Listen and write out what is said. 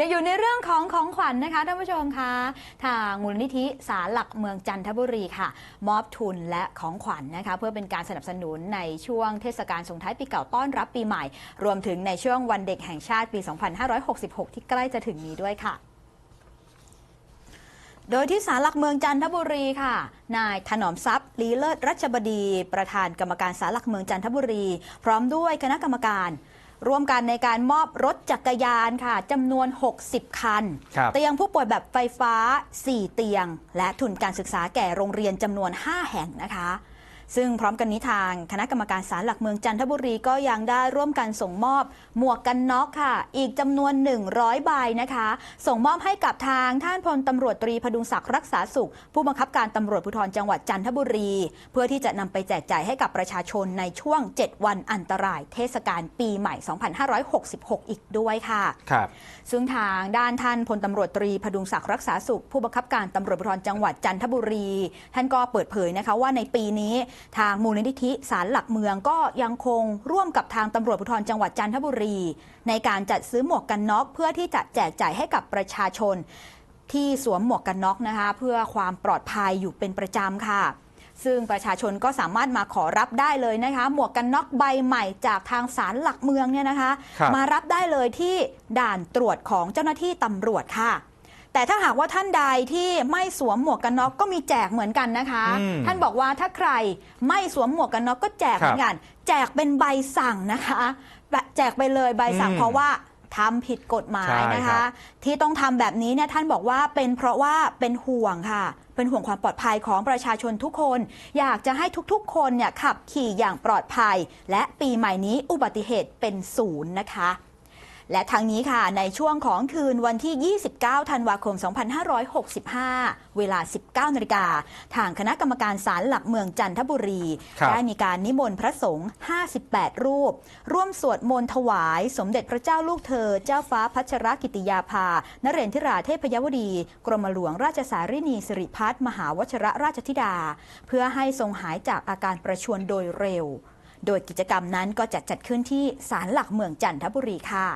ยังอยู่ในเรื่องของของขวัญนะคะท่านผู้ชมคะทางมูลนิธิสารหลักเมืองจันทบุรีค่ะ มอบทุนและของขวัญนะคะ เพื่อเป็นการสนับสนุนในช่วงเทศกาลส่งท้ายปีเก่าต้อนรับปีใหม่ รวมถึงในช่วงวันเด็กแห่งชาติปี 2566 ที่ใกล้จะถึงนี้ด้วยค่ะโดยที่ศาลหลักเมืองจันทบุรีค่ะ นายถนอมทรัพย์ลีเลิศรัชบดี ประธานกรรมการศาลหลักเมืองจันทบุรี พร้อมด้วยคณะกรรมการ ร่วมกันในการมอบรถจักรยานค่ะจำนวน 60 คันครับเตียงผู้ป่วยแบบไฟฟ้า 4 เตียง และทุนการศึกษาแก่โรงเรียนจำนวน 5 แห่งนะคะ ซึ่งพร้อมกันนี้ทางคณะกรรมการศาลหลักเมืองจันทบุรีก็ยังได้ร่วมกันส่งมอบ หมวกกันน็อกค่ะ อีกจำนวน 100 ใบนะคะ ส่งมอบให้กับทางท่านพลตำรวจตรีพดุงศักดิ์รักษาสุข ผู้บังคับการตำรวจภูธรจังหวัดจันทบุรี เพื่อที่จะนำไปแจกจ่ายให้กับประชาชนในช่วง 7 วันอันตราย เทศกาลปีใหม่ 2566 อีกด้วยค่ะครับซึ่งทางด้านท่านพลตำรวจตรีพดุงศักดิ์รักษาสุข ผู้บังคับการตำรวจภูธรจังหวัดจันทบุรี ท่านก็เปิดเผยนะคะว่าในปีนี้ทางมูลนิธิสารหลักเมืองก็ยังคงร่วมกับทางตำรวจภูธรจังหวัดจันทบุรี ในการจัดซื้อหมวกกันน็อก เพื่อที่จะแจกจ่ายให้กับประชาชน ที่สวมหมวกกันน็อกนะคะ เพื่อความปลอดภัยอยู่เป็นประจำค่ะซึ่งประชาชนก็สามารถมาขอรับได้เลยนะคะ หมวกกันน็อกใบใหม่จากทางศาลหลักเมืองเนี่ยนะคะครับมารับได้เลยที่ด่านตรวจของเจ้าหน้าที่ตำรวจค่ะ แต่ถ้าหากว่าท่านใดที่ไม่สวมหมวกกันน็อกก็มีแจกเหมือนกันนะคะ อืม ท่านบอกว่าถ้าใครไม่สวมหมวกกันน็อกก็แจกคเหรับมือนกัน แจกเป็นใบสั่งนะคะแบบแจกไปเลยใบสั่งอืมเพราะว่าทำผิดกฎหมายใช่นะครัคะ บ ที่ต้องทำแบบนี้เนี่ยท่านบอกว่าเป็นเพราะว่าเป็นห่วงค่ะ เป็นห่วงความปลอดภัยของประชาชนทุกคน อยากจะให้ทุกๆ คนเนี่ยขับขี่อย่างปลอดภัย และปีใหม่นี้อุบัติเหตุเป็นศูนย์นะคะ และทางนี้ค่ะในช่วงของคืนวันที่ 29 ธันวาคม 2565 เวลา 19นาฬิกาทางคณะกรรมการศาลหลักเมืองจันทบุรีครับได้มีการนิมนต์พระสงฆ์58 รูป ร่วมสวดมนต์ถวาย สมเด็จพระเจ้าลูกเธอ เจ้าฟ้าพัชรกิติยาภา นเรนทิราเทพยวดี กรมหลวงราชสารินีสิริพัฒน์มหาวชรราชธิดา เพื่อให้ทรงหายจากอาการประชวรโดยเร็ว โดยกิจกรรมนั้นก็จะจัดขึ้นที่ศาลหลักเมืองจันทบุรีค่ะ